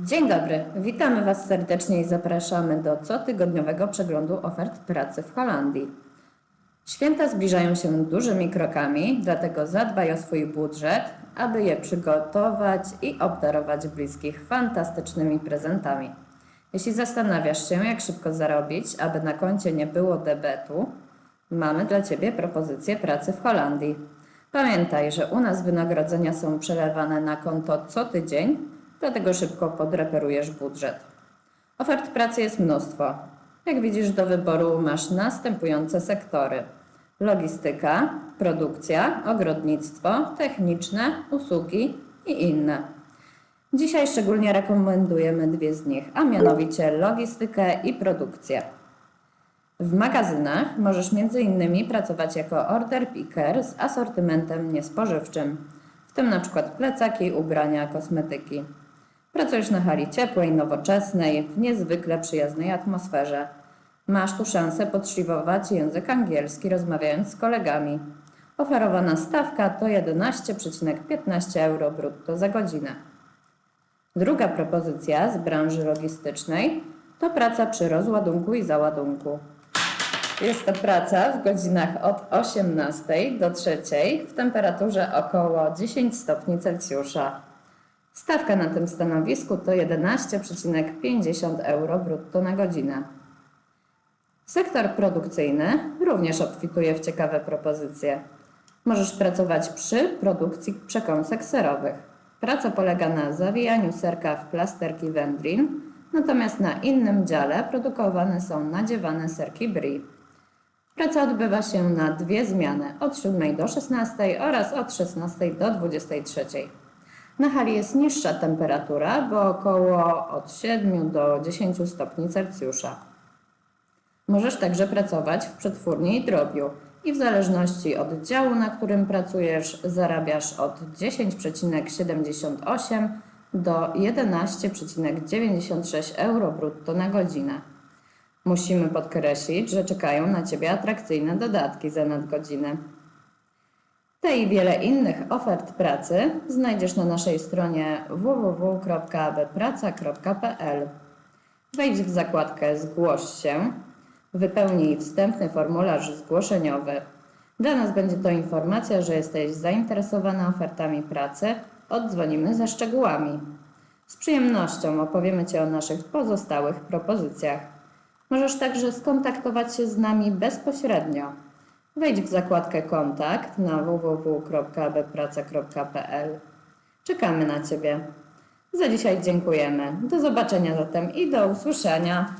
Dzień dobry, witamy Was serdecznie i zapraszamy do cotygodniowego przeglądu ofert pracy w Holandii. Święta zbliżają się dużymi krokami, dlatego zadbaj o swój budżet, aby je przygotować i obdarować bliskich fantastycznymi prezentami. Jeśli zastanawiasz się, jak szybko zarobić, aby na koncie nie było debetu, mamy dla Ciebie propozycję pracy w Holandii. Pamiętaj, że u nas wynagrodzenia są przelewane na konto co tydzień, dlatego szybko podreperujesz budżet. Ofert pracy jest mnóstwo. Jak widzisz, do wyboru masz następujące sektory: logistyka, produkcja, ogrodnictwo, techniczne, usługi i inne. Dzisiaj szczególnie rekomendujemy dwie z nich, a mianowicie logistykę i produkcję. W magazynach możesz m.in. pracować jako order picker z asortymentem niespożywczym, w tym np. plecaki, ubrania, kosmetyki. Pracujesz na hali ciepłej, nowoczesnej, w niezwykle przyjaznej atmosferze. Masz tu szansę podszlifować język angielski rozmawiając z kolegami. Oferowana stawka to 11,15 euro brutto za godzinę. Druga propozycja z branży logistycznej to praca przy rozładunku i załadunku. Jest to praca w godzinach od 18 do 3 w temperaturze około 10 stopni Celsjusza. Stawka na tym stanowisku to 11,50 euro brutto na godzinę. Sektor produkcyjny również obfituje w ciekawe propozycje. Możesz pracować przy produkcji przekąsek serowych. Praca polega na zawijaniu serka w plasterki wędlin, natomiast na innym dziale produkowane są nadziewane serki brie. Praca odbywa się na dwie zmiany, od 7 do 16 oraz od 16 do 23. Na hali jest niższa temperatura, bo około od 7 do 10 stopni Celsjusza. Możesz także pracować w przetwórni i drobiu i w zależności od działu, na którym pracujesz, zarabiasz od 10,78 do 11,96 euro brutto na godzinę. Musimy podkreślić, że czekają na Ciebie atrakcyjne dodatki za nadgodziny. Te i wiele innych ofert pracy znajdziesz na naszej stronie www.abpraca.pl. Wejdź w zakładkę Zgłoś się, wypełnij wstępny formularz zgłoszeniowy. Dla nas będzie to informacja, że jesteś zainteresowany ofertami pracy, oddzwonimy ze szczegółami. Z przyjemnością opowiemy Ci o naszych pozostałych propozycjach. Możesz także skontaktować się z nami bezpośrednio. Wejdź w zakładkę Kontakt na www.abpraca.pl. Czekamy na Ciebie. Za dzisiaj dziękujemy. Do zobaczenia zatem i do usłyszenia.